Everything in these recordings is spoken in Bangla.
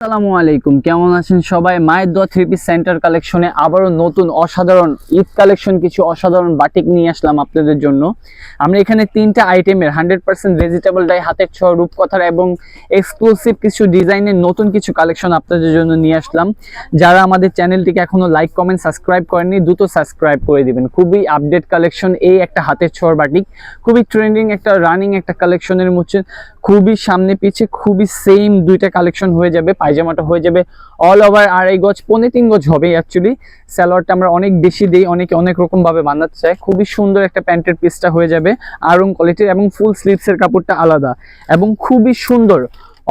আসসালামু আলাইকুম। কেমন আছেন সবাই? মায়ের দোয়া থ্রি পিস সেন্টার কালেকশনে আবারও নতুন অসাধারণ ঈদ কালেকশন, কিছু অসাধারণ বাটিক নিয়ে আসলাম আপনাদের জন্য। আমরা এখানে তিনটা আইটেমের হান্ড্রেড পার্সেন্ট ভেজিটেবল ডাই হাতের ছ রূপকথার এবং এক্সক্লুসিভ কিছু ডিজাইনের নতুন কিছু কালেকশন আপনাদের জন্য নিয়ে আসলাম। যারা আমাদের চ্যানেলটিকে এখনও লাইক কমেন্ট সাবস্ক্রাইব করেননি, দ্রুত সাবস্ক্রাইব করে দিবেন। খুবই আপডেট কালেকশন এই একটা হাতের ছোঁয়ার বাটিক। খুবই ট্রেন্ডিং একটা রানিং একটা কালেকশনের মধ্যে খুবই সামনে পিছে, খুবই সেম দুইটা কালেকশন হয়ে যাবে। পায়জামাটা হয়ে যাবে। অল ওভার আড়াই গজ পনেরো তিন গজ হবে অ্যাকচুয়ালি স্যালোয়ারটা আমরা অনেক বেশি দিই, অনেকে অনেক রকম ভাবে বানাতে চায়। খুবই সুন্দর একটা প্যান্টের পিসটা হয়ে যাবে। আরং কোয়ালিটির এবং ফুল স্লিভসের কাপড়টা আলাদা। এবং খুবই সুন্দর,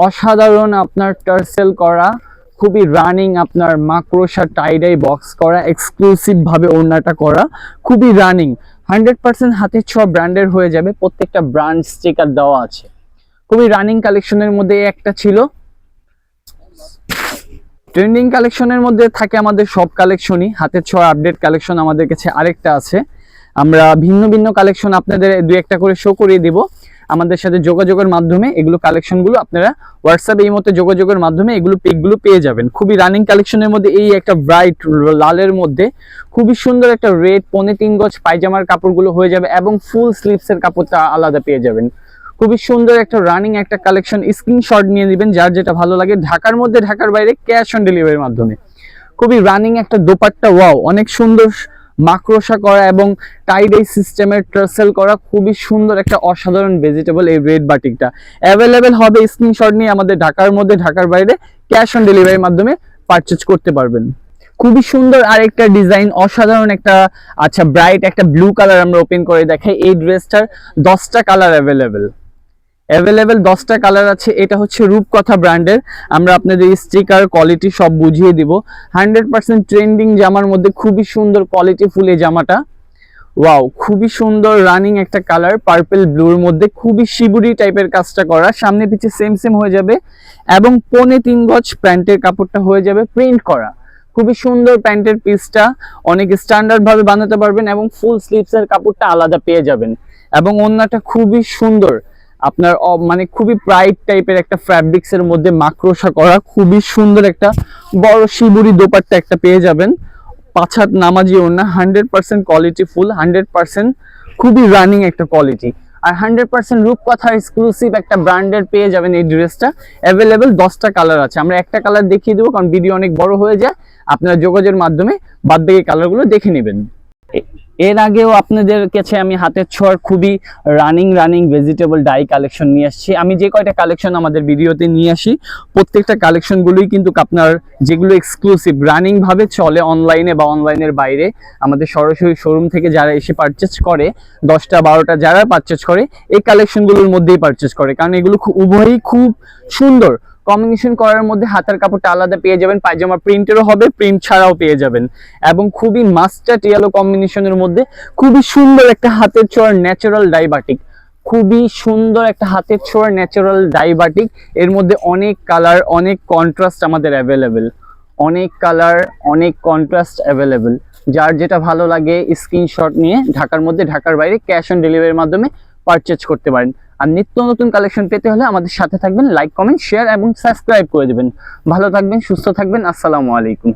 অসাধারণ আপনার টার্সেল করা, খুবই রানিং আপনার মাক্রোসা টাইডাই বক্স করা এক্সক্লুসিভ ভাবে ওড়নাটা করা, খুবই রানিং হান্ড্রেড পার্সেন্ট হাতের ছোঁয়া ব্র্যান্ডের হয়ে যাবে, প্রত্যেকটা ব্র্যান্ড স্টিকার দেওয়া আছে। খুবই রানিং কালেকশনের মধ্যে একটা ছিল। ট্রেন্ডিং কালেকশনের মধ্যে থাকে আমাদের সব কালেকশনই। হাতের ছোঁয়া আপডেট কালেকশন আমাদের কাছে আরেকটা আছে। আমরা ভিন্ন ভিন্ন কালেকশন আপনাদের দু একটা করে শো করিয়ে দিব। আমাদের সাথে যোগাযোগের মাধ্যমে এগুলো কালেকশনগুলো আপনারা হোয়াটসঅ্যাপে এই মতো যোগাযোগের মাধ্যমে এগুলো পিকগুলো পেয়ে যাবেন। খুবই রানিং কালেকশনের মধ্যে এই একটা ব্রাইট লালের মধ্যে খুবই সুন্দর একটা রেড পনে তিন গজ পায়জামার কাপড়গুলো হয়ে যাবে এবং ফুল স্লিভসের কাপড়টা আলাদা পেয়ে যাবেন। খুবই সুন্দর একটা রানিং একটা কালেকশন স্ক্রিনশট নিয়ে নেবেন, যার যেটা ভালো লাগে ঢাকার মধ্যে, ঢাকার বাইরে ক্যাশ অন ডেলিভারির মাধ্যমে। খুবই রানিং একটা দোপাট্টা ওয়াও অনেক সুন্দর মাক্রোসা করা এবং টাইড এই সিস্টেমের ট্রাসেল করা, খুবই সুন্দর একটা অসাধারণ ভেজিটেবল এই রেড বাটিকটা অ্যাভেলেবেল হবে স্ক্রিনশট নিয়ে আমাদের ঢাকার মধ্যে, ঢাকার বাইরে ক্যাশ অন ডেলিভারির মাধ্যমে পারচেজ করতে পারবেন। খুবই সুন্দর আরেকটা ডিজাইন অসাধারণ একটা আচ্ছা ব্রাইট একটা ব্লু কালার আমরা ওপেন করে দেখাই, এই ড্রেসটার দশটা কালার অ্যাভেলেবেল অ্যাভেলেবেল দশটা কালার আছে, এটা হচ্ছে রূপকথা ব্র্যান্ডের আমরা আপনাদের স্টিকার কোয়ালিটি সব বুঝিয়ে দিব। হান্ড্রেড পার্সেন্ট ট্রেন্ডিং জামার মধ্যে খুবই সুন্দর কোয়ালিটি ফুল এই জামাটা। ওয়াও খুবই সুন্দর রানিং একটা কালার পার্পল ব্লুর মধ্যে খুবই শিবুরি টাইপের কাজটা করা। সামনে পিছে সেম সেম হয়ে যাবে। এবং পনে তিন গজ প্যান্টের কাপড়টা হয়ে যাবে প্রিন্ট করা। খুবই সুন্দর প্যান্টের পিসটা অনেক স্ট্যান্ডার্ড ভাবে বানাতে পারবেন এবং ফুল স্লিভসের কাপড়টা আলাদা পেয়ে যাবেন। এবং অন্যটা খুবই সুন্দর। আপনার মানে খুবই ব্রাইট টাইপের একটা ফ্যাব্রিক্স এর মধ্যে মাকড়সা করা, খুবই সুন্দর একটা বড় শিবুরি দোপাট্টা একটা পেয়ে যাবেন। পাছাত নামাজি ওনা hundred percent quality full hundred percent খুবই রানিং একটা কোয়ালিটি আর হান্ড্রেড পার্সেন্ট রূপকথা এক্সক্লুসিভ একটা ব্র্যান্ডের পেয়ে যাবেন এই ড্রেসটা অ্যাভেলেবেল দশটা কালার আছে। আমরা একটা কালার দেখিয়ে দেবো, কারণ ভিডিও অনেক বড় হয়ে যায়। আপনারা যোগাযোগের মাধ্যমে বাদ বাকি কালারগুলো দেখে নেবেন। এর আগেও আপনাদের কাছে আমি হাতের ছোঁয়ার খুবই running running vegetable dye collection নিয়ে আসছি। আমি যে কয়টা কালেকশন আমাদের ভিডিওতে নিয়ে আসি, প্রত্যেকটা কালেকশনগুলোই কিন্তু আপনার যেগুলো এক্সক্লুসিভ রানিংভাবে চলে অনলাইনে বা অনলাইনের বাইরে, আমাদের সরাসরি শোরুম থেকে যারা এসে পারচেজ করে, দশটা, বারোটা যারা পারচেজ করে, এই কালেকশনগুলোর মধ্যেই পারচেজ করে। কারণ এগুলো উভয়ই খুব সুন্দর। কম্বিনেশন করার মধ্যে হাতার কাপড়টা আলাদা পেয়ে যাবেন, পায়জামা প্রিন্টেরও হবে প্রিন্ট ছাড়াও পেয়ে যাবেন। এবং খুবই মাস্টার ইয়েলো কম্বিনেশনের মধ্যে খুবই সুন্দর একটা হাতের ছোঁয়ার ন্যাচারাল ডাইবাটিক খুবই সুন্দর একটা হাতের ছোঁয়ার ন্যাচারাল ডাইবাটিক এর মধ্যে অনেক কালার অনেক কন্ট্রাস্ট আমাদের অ্যাভেলেবেল অনেক কালার অনেক কন্ট্রাস্ট অ্যাভেলেবেল যার যেটা ভালো লাগে স্ক্রিনশট নিয়ে ঢাকার মধ্যে, ঢাকার বাইরে ক্যাশ অন ডেলিভারির মাধ্যমে পারচেজ করতে পারেন। আর নিত্য নতুন কালেকশন পেতে হলে আমাদের সাথে থাকবেন লাইক কমেন্ট শেয়ার এবং সাবস্ক্রাইব করে দেবেন। ভালো থাকবেন, সুস্থ থাকবেন, আসসালামু আলাইকুম।